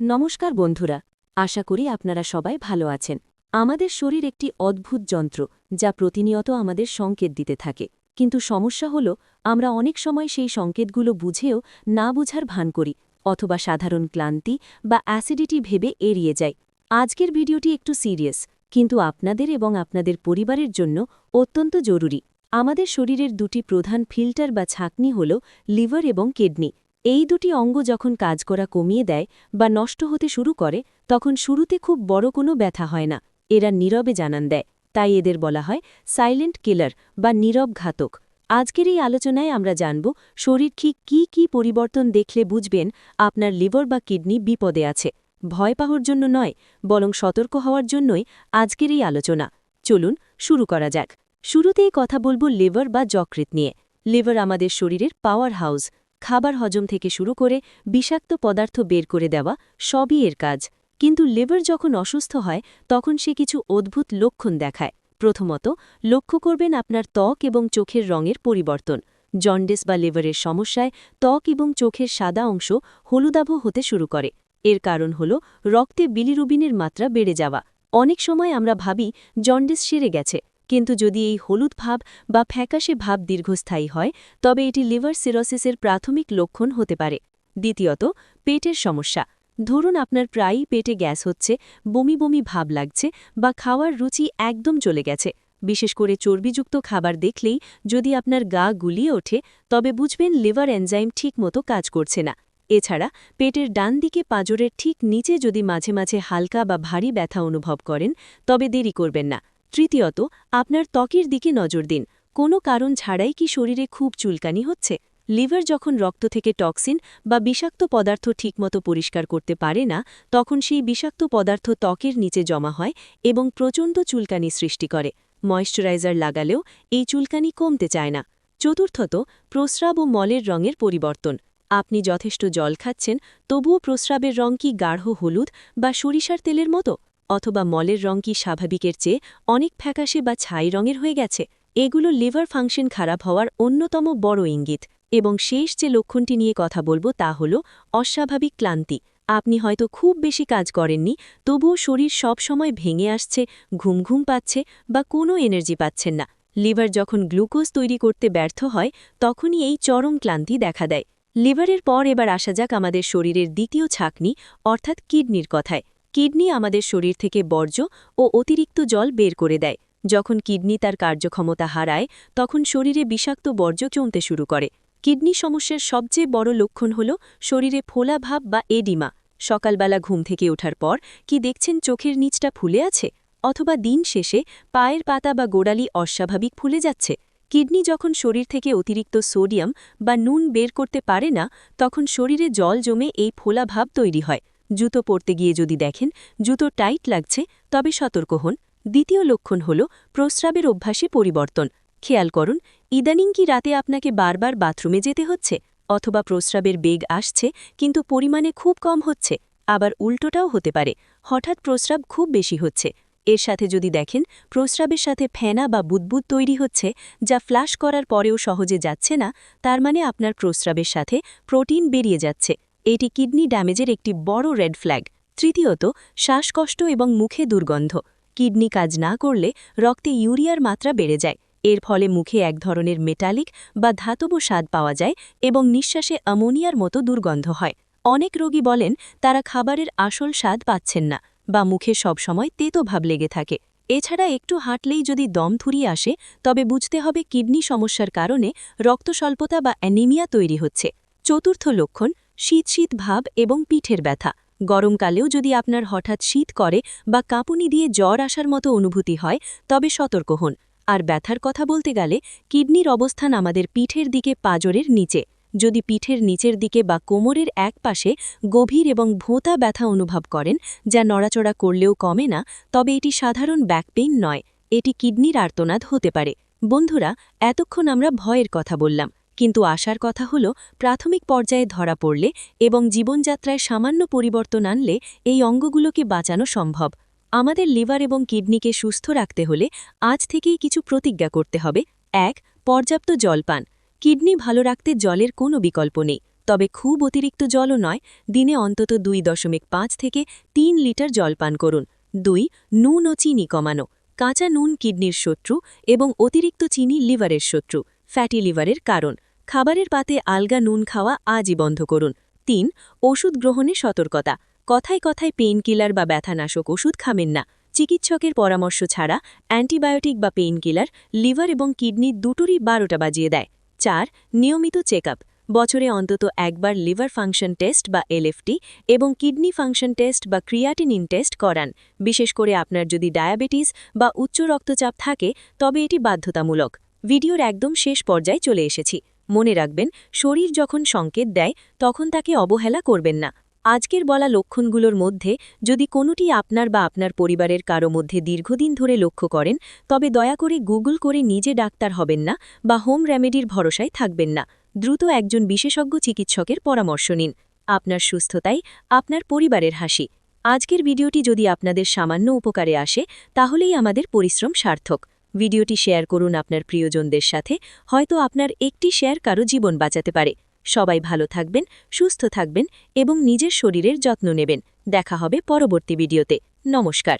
নমস্কার বন্ধুরা, আশা করি আপনারা সবাই ভালো আছেন। আমাদের শরীর একটি অদ্ভুত যন্ত্র, যা প্রতিনিয়ত আমাদের সংকেত দিতে থাকে। কিন্তু সমস্যা হল, আমরা অনেক সময় সেই সংকেতগুলো বুঝেও না বুঝার ভান করি, অথবা সাধারণ ক্লান্তি বা অ্যাসিডিটি ভেবে এড়িয়ে যাই। আজকের ভিডিওটি একটু সিরিয়াস, কিন্তু আপনাদের এবং আপনাদের পরিবারের জন্য অত্যন্ত জরুরি। আমাদের শরীরের দুটি প্রধান ফিল্টার বা ছাঁকনি হল লিভার এবং কিডনি। এই দুটি অঙ্গ যখন কাজ করা কমিয়ে দেয় বা নষ্ট হতে শুরু করে, তখন শুরুতে খুব বড় কোনো ব্যথা হয় না। এরা নীরবে জানান দেয়। তাই এদের বলা হয় সাইলেন্ট কিলার বা নীরব ঘাতক। আজকের এই আলোচনায় আমরা জানব শরীর ঠিক কী কী পরিবর্তন দেখলে বুঝবেন আপনার লিভার বা কিডনি বিপদে আছে। ভয় পাওয়ার জন্য নয়, বরং সতর্ক হওয়ার জন্যই আজকের এই আলোচনা। চলুন শুরু করা যাক। শুরুতেই কথা বলব লিভার বা যকৃত নিয়ে। লিভার আমাদের শরীরের পাওয়ার হাউস। খাবার হজম থেকে শুরু করে বিষাক্ত পদার্থ বের করে দেওয়া সবই এর কাজ। কিন্তু লিভার যখন অসুস্থ হয়, তখন সে কিছু অদ্ভুত লক্ষণ দেখায়। প্রথমত, লক্ষ্য করবেন আপনার ত্বক এবং চোখের রঙের পরিবর্তন। জন্ডিস বা লিভারের সমস্যায় ত্বক এবং চোখের সাদা অংশ হলুদাভ হতে শুরু করে। এর কারণ হল রক্তে বিলিরুবিনের মাত্রা বেড়ে যাওয়া। অনেক সময় আমরা ভাবি, জন্ডিস সেরে গেছে। কিন্তু যদি এই হলুদ ভাব বা ফ্যাকাশে ভাব দীর্ঘস্থায়ী হয়, তবে এটি লিভার সিরোসিসের প্রাথমিক লক্ষণ হতে পারে। দ্বিতীয়ত, পেটের সমস্যা। ধরুন আপনার প্রায়ই পেটে গ্যাস হচ্ছে, বমি বমি ভাব লাগছে বা খাওয়ার রুচি একদম চলে গেছে। বিশেষ করে চর্বিযুক্ত খাবার দেখলেই যদি আপনার গা গুলিয়ে ওঠে, তবে বুঝবেন লিভার এনজাইম ঠিকমতো কাজ করছে না। এছাড়া, পেটের ডান দিকে পাঁজরের ঠিক নিচে যদি মাঝে মাঝে হালকা বা ভারী ব্যথা অনুভব করেন, তবে দেরি করবেন না। তৃতীয়ত, আপনার ত্বকের দিকে নজর দিন। কোনো কারণ ছাড়াই কি শরীরে খুব চুলকানি হচ্ছে? লিভার যখন রক্ত থেকে টক্সিন বা বিষাক্ত পদার্থ ঠিকমতো পরিষ্কার করতে পারে না, তখন সেই বিষাক্ত পদার্থ ত্বকের নিচে জমা হয় এবং প্রচণ্ড চুলকানি সৃষ্টি করে। ময়শ্চারাইজার লাগালেও এই চুলকানি কমতে চায় না। চতুর্থত, প্রস্রাব ও মলের রঙের পরিবর্তন। আপনি যথেষ্ট জল খাচ্ছেন, তবুও প্রস্রাবের রং কি গাঢ় হলুদ বা সরিষার তেলের মতো? অথবা মলের রং কি স্বাভাবিকের চেয়ে অনেক ফ্যাকাশে বা ছাই রঙের হয়ে গেছে? এগুলো লিভার ফাংশন খারাপ হওয়ার অন্যতম বড় ইঙ্গিত। এবং শেষ যে লক্ষণটি নিয়ে কথা বলব তা হল অস্বাভাবিক ক্লান্তি। আপনি হয়তো খুব বেশি কাজ করেননি, তবুও শরীর সব সময় ভেঙে আসছে, ঘুম ঘুম পাচ্ছে বা কোনো এনার্জি পাচ্ছেন না। লিভার যখন গ্লুকোজ তৈরি করতে ব্যর্থ হয়, তখনই এই চরম ক্লান্তি দেখা দেয়। লিভারের পর এবার আসা যাক আমাদের শরীরের দ্বিতীয় ছাকনি, অর্থাৎ কিডনির কথায়। কিডনি আমাদের শরীর থেকে বর্জ্য ও অতিরিক্ত জল বের করে দেয়। যখন কিডনি তার কার্যক্ষমতা হারায়, তখন শরীরে বিষাক্ত বর্জ্য চমতে শুরু করে। কিডনি সমস্যার সবচেয়ে বড় লক্ষণ হল শরীরে ফোলা ভাব বা এডিমা। সকালবেলা ঘুম থেকে ওঠার পর কি দেখছেন চোখের নিচটা ফুলে আছে? অথবা দিন শেষে পায়ের পাতা বা গোড়ালি অস্বাভাবিক ফুলে যাচ্ছে? কিডনি যখন শরীর থেকে অতিরিক্ত সোডিয়াম বা নুন বের করতে পারে না, তখন শরীরে জল জমে এই ফোলা ভাব তৈরি হয়। জুতো পরতে গিয়ে যদি দেখেন জুতো টাইট লাগছে, তবে সতর্ক হন। দ্বিতীয় লক্ষণ হল প্রস্রাবের অভ্যাসে পরিবর্তন। খেয়াল করুন, ইদানিং কি রাতে আপনাকে বারবার বাথরুমে যেতে হচ্ছে? অথবা প্রস্রাবের বেগ আসছে, কিন্তু পরিমাণে খুব কম হচ্ছে। আবার উল্টোটাও হতে পারে, হঠাৎ প্রস্রাব খুব বেশি হচ্ছে। এর সাথে যদি দেখেন, প্রস্রাবের সাথে ফেনা বা বুদবুদ তৈরি হচ্ছে, যা ফ্লাশ করার পরেও সহজে যাচ্ছে না, তার মানে আপনার প্রস্রাবের সাথে প্রোটিন বেরিয়ে যাচ্ছে। এটি কিডনি ড্যামেজের একটি বড় রেড ফ্ল্যাগ, তৃতীয়ত শ্বাসকষ্ট এবং মুখে দুর্গন্ধ। কিডনি কাজ না করলে রক্তে ইউরিয়ার মাত্রা বেড়ে যায়। এর ফলে মুখে এক ধরনের মেটালিক বা ধাতব স্বাদ পাওয়া যায় এবং নিঃশ্বাসে অ্যামোনিয়ার মতো দুর্গন্ধ হয়। অনেক রোগী বলেন তারা খাবারের আসল স্বাদ পাচ্ছেন না বা মুখে সবসময় তেতো ভাব লেগে থাকে। এছাড়া একটু হাঁটলেই যদি দম থুরিয়ে আসে, তবে বুঝতে হবে কিডনি সমস্যার কারণে রক্তস্বল্পতা বা অ্যানিমিয়া তৈরি হচ্ছে। চতুর্থ লক্ষণ শীত শীত ভাব এবং পিঠের ব্যথা। গরমকালেও যদি আপনার হঠাৎ শীত করে বা কাঁপুনি দিয়ে জ্বর আসার মতো অনুভূতি হয়, তবে সতর্ক হন। আর ব্যথার কথা বলতে গেলে, কিডনির অবস্থান আমাদের পিঠের দিকে পাজরের নিচে। যদি পিঠের নিচের দিকে বা কোমরের এক পাশে গভীর এবং ভোঁতা ব্যথা অনুভব করেন, যা নড়াচড়া করলেও কমে না, তবে এটি সাধারণ ব্যাকপেইন নয়। এটি কিডনির আর্তনাদ হতে পারে। বন্ধুরা, এতক্ষণ আমরা ভয়ের কথা বললাম। কিন্তু আশার কথা হল, প্রাথমিক পর্যায়ে ধরা পড়লে এবং জীবনযাত্রায় সামান্য পরিবর্তন আনলে এই অঙ্গগুলোকে বাঁচানো সম্ভব। আমাদের লিভার এবং কিডনিকে সুস্থ রাখতে হলে আজ থেকেই কিছু প্রতিজ্ঞা করতে হবে। এক, পর্যাপ্ত জল পান। কিডনি ভালো রাখতে জলের কোনো বিকল্প নেই। তবে খুব অতিরিক্ত জলও নয়। দিনে অন্তত দুই দশমিক পাঁচ থেকে তিন লিটার জল পান করুন। দুই, নুন ও চিনি কমানো। কাঁচা নুন কিডনির শত্রু এবং অতিরিক্ত চিনি লিভারের শত্রু। ফ্যাটি লিভারের কারণ। খাবারের পাতে আলগা নুন খাওয়া আজই বন্ধ করুন। তিন, ওষুধ গ্রহণে সতর্কতা। কথায় কথায় পেইন কিলার বা ব্যথানাশক ওষুধ খাবেন না। চিকিৎসকের পরামর্শ ছাড়া অ্যান্টিবায়োটিক বা পেইন কিলার লিভার এবং কিডনি দুটোরই বারোটা বাজিয়ে দেয়। চার, নিয়মিত চেক বছরে অন্তত একবার লিভার ফাংশন টেস্ট বা এলএফটি এবং কিডনি ফাংশন টেস্ট বা ক্রিয়াটিনিন টেস্ট করান। বিশেষ করে আপনার যদি ডায়াবেটিস বা উচ্চ রক্তচাপ থাকে, তবে এটি বাধ্যতামূলক। ভিডিওর একদম শেষ পর্যায়ে চলে এসেছি। মনে রাখবেন, শরীর যখন সংকেত দেয়, তখন তাকে অবহেলা করবেন না। আজকের বলা লক্ষণগুলোর মধ্যে যদি কোনোটি আপনার বা আপনার পরিবারের কারও মধ্যে দীর্ঘদিন ধরে লক্ষ্য করেন, তবে দয়া করে গুগল করে নিজে ডাক্তার হবেন না বা হোম রেমেডির ভরসায় থাকবেন না। দ্রুত একজন বিশেষজ্ঞ চিকিৎসকের পরামর্শ নিন। আপনার সুস্থতাই আপনার পরিবারের হাসি। আজকের ভিডিওটি যদি আপনাদের সামান্য উপকারে আসে, তাহলেই আমাদের পরিশ্রম সার্থক। ভিডিওটি শেয়ার করুন আপনার প্রিয়জনদের সাথে, হয়তো আপনার একটি শেয়ার কারও জীবন বাঁচাতে পারে। সবাই ভালো থাকবেন, সুস্থ থাকবেন এবং নিজের শরীরের যত্ন নেবেন। দেখা হবে পরবর্তী ভিডিওতে। নমস্কার।